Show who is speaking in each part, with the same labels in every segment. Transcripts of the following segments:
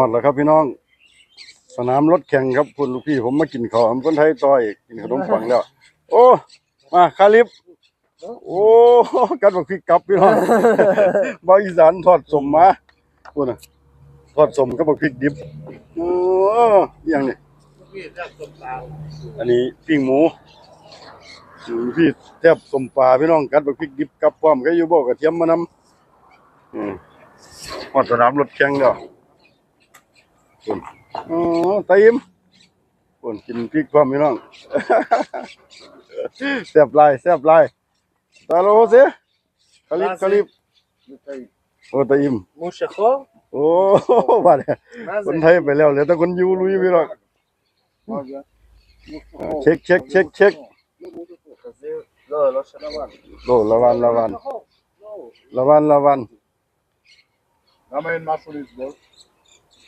Speaker 1: อดแล้วครับพี่น้อง สนามรถแข่งครับคุณลูกพี่ผมมากินข้าวผมคนไทยต่อยกินขนมปังแล้ว โอ้มาคาลิปโอ้กัดบักพริกกลับพี่น้องบาอีสานทอดสมมาพูดนะทอดสมกับบักพริกดิบโอ้อหยังนี่อันนี้ปิ้งหมูพี่แทบสมปลาพี่น้องกัดบักพริกดิบกับพร้อมก็อยู่บ่กระเทียมมานำอืมอดสนามรถแข่งแล้ว ปุ่นอ้ตามปุ่นกินพริกพร้อมพี่น้องแซ่บลายแซ่บลายตาโลเซคลิปคลิปโอ้ตามมู
Speaker 2: ชะ
Speaker 1: โคโอ้บาดคนไทยไปแล้วเลยแต่คนยูลุยพี่น้องเช็คเช็คเช็คเช็คโลละวันละวันละวันละวัน
Speaker 3: Ramen Mussel ist wohl.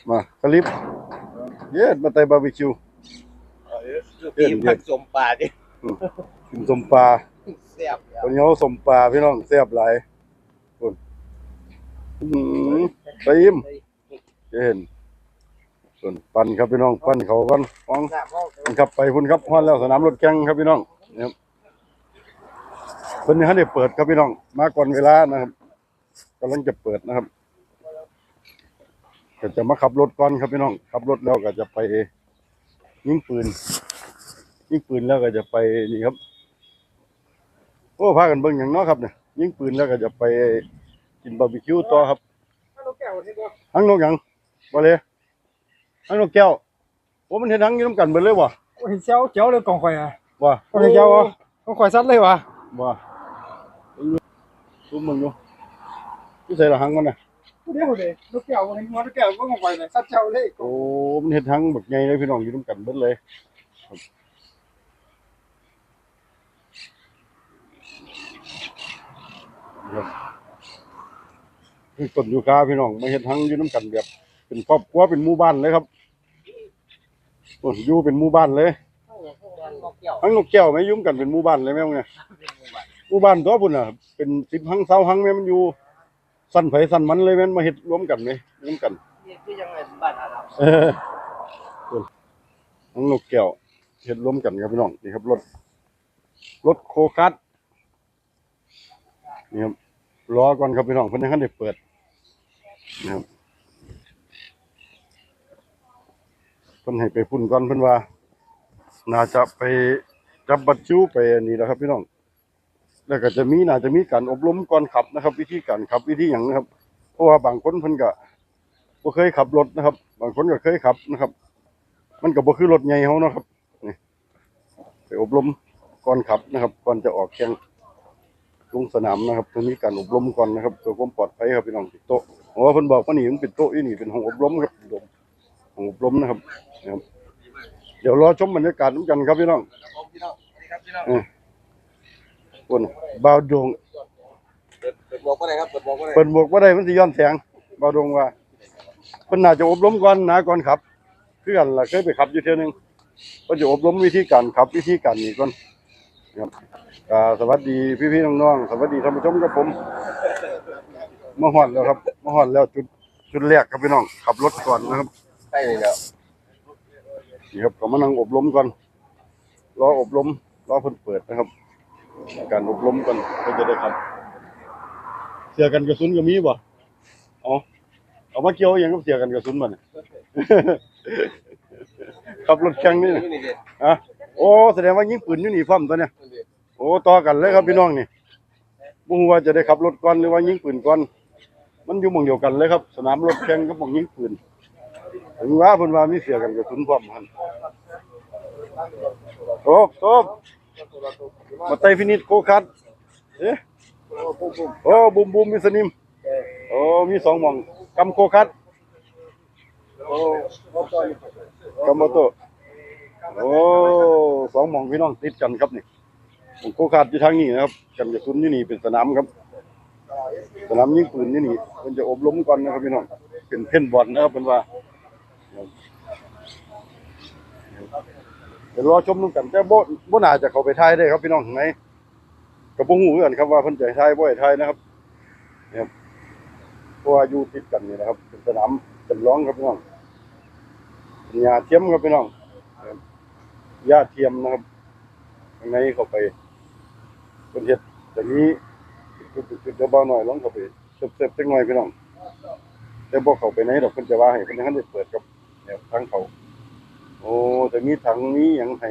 Speaker 1: มาคลิปเย็ดมาไต่บาร์บีคิวกินผั
Speaker 2: สมปลาดิ
Speaker 1: กินสมปลา
Speaker 2: แซ่บ
Speaker 1: คนเนี้ยสมปลาพี่น้องแซ่บไหลายคนไปยิ้มเห็นส่วนปั่นครับพี่น้องปั่นเขากันฟังครับไปคุณครับฮอนแล้วสนามรถแข่งครับพี่น้องเนี่ยคนนี้เขาได้เปิดครับพี่น้อง มาก่อนเวลานะครับกำลังจะเปิดนะครับ ก็จะมาขับรถก่อนครับพี่น้องขับรถแล้วก็จะไปยิงปืนยิงปืนแล้วก็จะไปนี่ครับโอ้พากันเบิ่งอย่างน้อครับเนี่ยยิงปืนแล้วก็จะไปกินบาร์บีคิวต่อครับหังนกหยังบ่เลยหังนกแก้วโอ้มันเห็นหังอยู่น้ำกันเบิดเลยวะ
Speaker 4: เห็นเจ้าเจ้าเลยกองข่อยอะ
Speaker 1: วะเห็นเจ้าวะกองข่อยซัดเลยวะวะดูมึงดูที่ใส่ลังมันน่ะ
Speaker 4: ผู้เดเลยลูกแก้วเห็นหัวลูกแก้วก็งงไปเลยซัดเจ้าเลย
Speaker 1: โอ้มันเห็นทั้งแบบไงเลยพี่น้องอยู่ร่วมกันเบิดเลยคือต้นยูคาพี่น้องไม่เห็นทั้งอยู่น้ำกันแบบ เป็นครอบครัวเป็นหมู่บ้านเลยครับต้นยูเป็นหมู่บ้านเลยทั้งนกแก้วไม่ยุ่มกันเป็นหมู่บ้านเลยแม่งเนี่ยหมู่บ้านตัวพุ่นอะ เป็นสิบหังเสาหังแม่มันอยู่ สั้นไผสั้นมันเลยแม่นมาเฮ็ดรวมกันไหมรวมกัน
Speaker 2: นี่คือยังไงบ้านอาหรับ
Speaker 1: เออน้องนกแก้วเห็ดร่วมกันครับพี่น้องนี่ครับรถรถโคคัสนี่ครับรอก่อนครับพี่น้องเพิ่นยังทันได้เปิดนะครับเพิ่นให้ไปพุ่นก่อนเพิ่นว่า น่าจะไปจับบัตรคิวไปอันนี้แล้วครับพี่น้อง แล้วก็จะมีน่าจะมีการอบรมก่อนขับนะครับ วิธีการขับวิธีหยังนะครับ เพราะว่าบางคนเพิ่นก็บ่เคยขับรถนะครับ บางคนก็เคยขับนะครับ มันก็บ่คือรถใหญ่เฮาเนาะครับนี่ไปอบรมก่อนขับนะครับ ก่อนจะออกแข่งลงสนามนะครับต้องมีการอบรมก่อนนะครับเพื่อความปลอดภัยครับพี่น้องติดโต๊ะเพราะว่าเพิ่นบอกว่านี่มันเป็นโต๊ะอีนี่เป็นห้องอบรมครับอบรมห้องอบรมนะครับนะครับ เดี๋ยวรอชมบรรยากาศนำกันครับพี่น้องเออ คนบ่าวดวง
Speaker 2: เปิดบอกว่าไงครับเปิดบอกว่าไง
Speaker 1: เปิดหมวกบ่ได้มันสิย้อนแสงบ่าวดวงว่าเพิ่นน่าจะอบรมก่อนนะก่อนขับคือกันล่ะเคยไปขับอยู่เทื่อนึงเพิ่นจะอบรมวิธีการขับวิธีการนี้ก่อนครับก็สวัสดีพี่ๆน้องๆสวัสดีท่านผู้ชมครับผมมาฮอดแล้วครับมาฮอดแล้วจุดจุดแรกครับพี่น้องขับรถก่อนนะครับ
Speaker 2: ใช่เลยแล้ว
Speaker 1: นี่ครับก็มานั่งอบรมก่อนรออบรมรอเพิ่นเปิดนะครับ การอบรมก่อนก็จะได้ครับเสียกันกระสุนก็มีบ่อ๋อเอามาเกี่ยวอหยังกับเสียกันกระสุนบ่เนี่ยขับรถแข่งนี่นะฮะโอ้แสดงว่ายิงปืนอยู่นี่พร้อมตัวเนี่ยโอ้ต่อกันเลยครับพี่น้องนี่บ่ฮู้ว่าจะได้ขับรถก่อนหรือว่ายิงปืนก่อนมันอยู่หม่องเดียวกันเลยครับ สนามรถแข่งกับหม่องยิงปืนถึงว่าเพิ่นว่ามีเสียกันกระสุนพร้อมกันโตบโตบ มาไต้ฟินิชโคคัสเอ๊ะโอ้บุมบุมมีสนิมโอ้มีสองหม่องกำโคคัสโอ้กำมโตโอ้สองหมองพี่น้องติดกันครับนี่โคขาดอยู่ทางนี้นะครับ กันกระสุนอยู่นี่เป็นสนามครับ สนามยิงปืนนี่นี่มันจะอบรมก่อนนะครับพี่น้องเป็นเพ่นบอลนะครับเป็นว่า เดี๋ยวรอชมนุ่กันแต่บ่บ่น่าจะเข้าไปถ่ายได้ครับพี่น้องข้างในกับบ่ฮู้คือกันครับว่าเพิ่นจะให้ายบ่ให้ถ่ายนะครับเนี่ครับเพราะว่าอยู่ติดกันนี่นะครับเป็นสนามจำลองครับพี่น้องเป็นยาเทียมครับพี่น้องครับยาเทียมนะครับข้างในเข้าไปเป็นเห็ดแต่นี้จุดๆๆเบาๆหน่อยลองเข้าไปเสิร์ฟๆจักหน่อยพี่น้องแต่บ่เข้าไปไหนดอกเพิ่นจะว่าให้เพิ่นให้ได้เปิดกับเนี่ยทางเขา โอ้แต่มีถังนี้ยังให้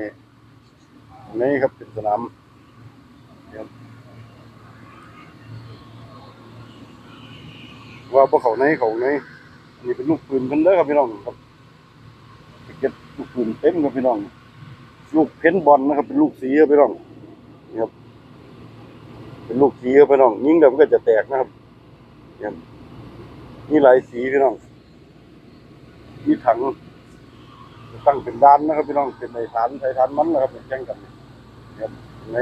Speaker 1: ข้างในครับเป็นสนามครับว่าบ่เข้าในเขาในนนี้เป็นลูกปืนเพิ่นเด้อครับพี่น้องครับเก็บลูกปืนเต็มครับพี่น้อง ลูกเพ้นบอลนะครับ เป็นลูกสีครับพี่น้องนี่ครับ เป็นลูกสีครับพี่น้อง ยิงแล้วมันก็จะแตกนะครับนี่หลายสีพี่น้องมีถัง ตั้งเป็นด้านนะครับพี่น้องเป็นในฐานไทฐานมันนะครับแข่งกันครับใน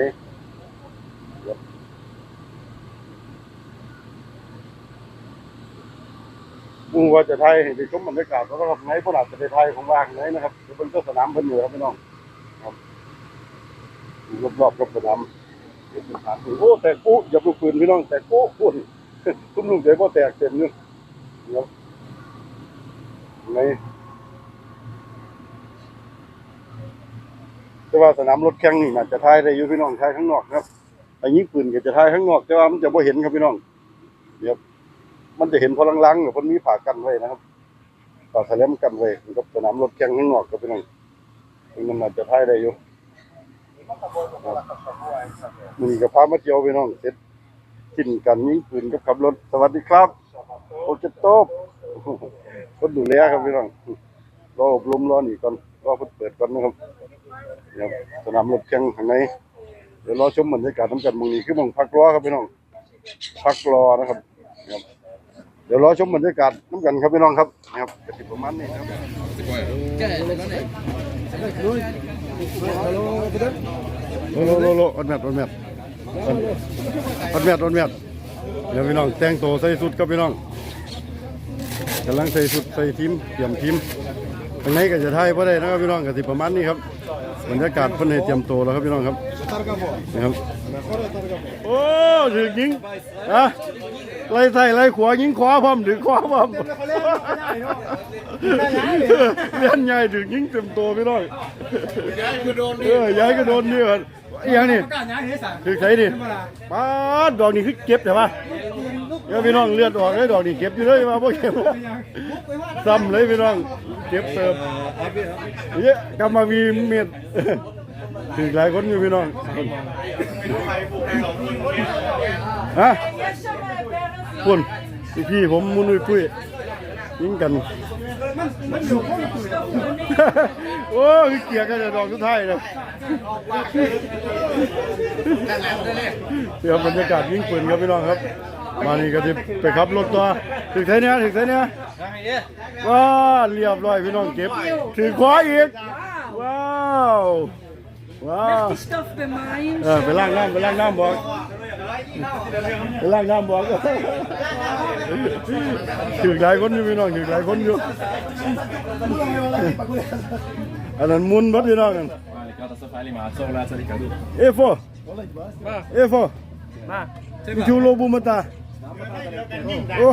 Speaker 1: ครับมูว่าจะไทยให้ไปชมบรรยากาศแล้วนะครับไหนพวกเราจะไปไทยของว่างไหนนะครับเป็นก็สนามเพิ่นอยู่ครับพี่น้องครับอยู่รอบๆกับสนามเป็นสถานโอ้แตกปุ๊อย่าลูกปืนพี่น้องแตกปุ๊พุ่นตุ้มลูกเดี๋ยวก็แตกเต็มเลยครับใน แต่ว่าสนามรถแข่งนี่น่าจะทายได้อยู่พี่น้องทายข้างนอกครับไอ้ยิงปืนก็จะทายข้างนอก แต่ว่ามันจะบ่เห็นครับพี่น้องเดี๋ยวมันจะเห็นพอลังๆเนี่ยเพนมีผ่ากันไว้นะครับผ่าแสลมกันไว้กับสนามรถแข่งข้างนอกครับพี่น้องมันน่าจจะทายได้อยู่มันก็พามาเที่ยวพี่น้องเสร็จกินกันยิงปืนกับขับรถสวัสดีครับโอเจโต๊บคนดูแลครับพี่น้องรออบรมรอนี่ก่อน รอเพิ่นเปิดก่อนนะครับเดี๋ยวสนามรถแข่งข้างในเดี๋ยวรอชมบรรยากาศน้ำกันมึงนี้คือมึงพักรอครับพี่น้องพักรอนะครับเดี๋ยวรอชมบรรยากาศน้ำกันครับพี่น้องครับนะครับประมาณนี้ครับโลโลโลโลอันแมทอันแมทอันแมทอันแมทเดี๋ยวพี่น้องแต่งตัวใส่สุดครับพี่น้องกำลังใส่สุดใส่ทีมเตรียมทีม ทางไหนก็จะถ่ายพอได้นะครับพี่น้องก็สิประมาณนี้ครับบรรยากาศเพิ่นให้เตรียมตัวแล้วครับพี่น้องครับนะครับโอ้ถึงยิงอะไล่ใส่ไล่ขวายิงขวาพร้อมถึงขวาพร้อมเล่นใหญ่ถึงยิงเต็มตัวพี่น้องเออย้ายก็โดนนี่เหรอย่างนี้
Speaker 4: กล้าย้ายเฮ้ยสัน
Speaker 1: ถึงใส่ดิป้าดดอกนี้คือเก็บแต่ว่า ดี๋ยวพี่น้องเลือดออกเลยดอกนี้เก็บอยู่เลยมาพวกเก็บซ้ำเลยพี่น้องเก็บเสิร์ฟเยอะกำมามีเม็ดถึงหลายคนอยู่พี่น้องฮะคุณพี่ผมมุนุยปุ้ยยิงกันโอ้ยเกียร์กันจะดอกสุดท้ายเลยเดี๋ยวบรรยากาศยิ่งปืนครับพี่น้องครับ มานี่ก็จะไปขับรถตัวถึงไทยเนี่ยถึงไทยเนี่ยว้าเรียบร้อยพี่น้องเก็บถือขวาอีกว้าวว้าว
Speaker 5: Stoff bemeint.
Speaker 1: เออไปล้างน้ำไปล้างน้ำบอกไปล้างน้ำบอกถือหลายคนอยู่พี่น้องถือหลายคนอยู่อันนั้นมุนบัดพี่น้องกัน
Speaker 6: Guarda, sto fare ma solo la di caduta.
Speaker 1: โอ้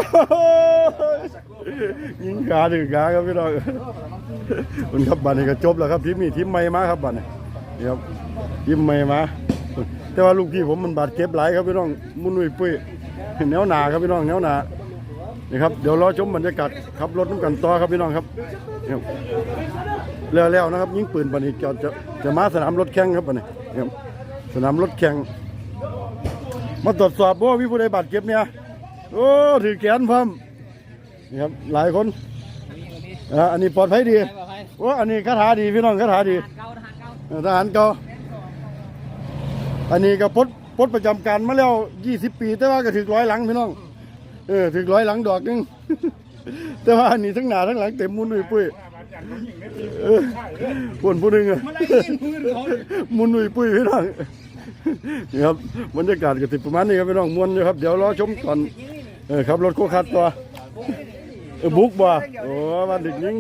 Speaker 1: ยิงขาถือขาครับพี่น้องมันครับบัตรนี้ก็จบแล้วครับทีมนี้ทีมใหม่มาครับบัตรนี้นี่ครับทีมใหม่มาแต่ว่าลูกพี่ผมมันบาดเจ็บหลายครับพี่น้องมุนุยปุ้ยแนวหนาครับพี่น้องแนวหนานี่ครับเดี๋ยวรอชมบรรยากาศขับรถน้ำกันต่อครับพี่น้องครับนี่ครับแล้วๆนะครับ ยิงปืนบัดนี้จะจะจะมาสนามรถแข่งครับบัดนี้นี่ครับสนามรถแข่งมาตรวจสอบว่ามีผู้ใดบาดเจ็บเนี่ย โอ้ถือแขนพร้อมนี่ครับหลายคนอ่าอันนี้ปลอดภัยดีโอ้อันนี้คาถาดีพี่น้องคาถาดีเออทหารเก่าอันนี้ก็ปลดปลดประจำการมาแล้ว20ปี แต่ว่าก็ถึกร้อยหลังพี่น้องเออถึกร้อยหลังดอกหนึงแต่ว่าอันนี้ทั้งหน้าทั้งหลังเต็มมุนอุ้ยปุ้ยเออคนผู้หนึงอะมุนอุ้ยปุ้ยพี่น้องนี่ครับบรรยากาศก็ติประมาณนี้ครับพี่น้องมวนอยู่ครับเดี๋ยวรอชมก่อน เออขับรถคู่คัดตัวเออบุกบ่โอ้มาดึกยิง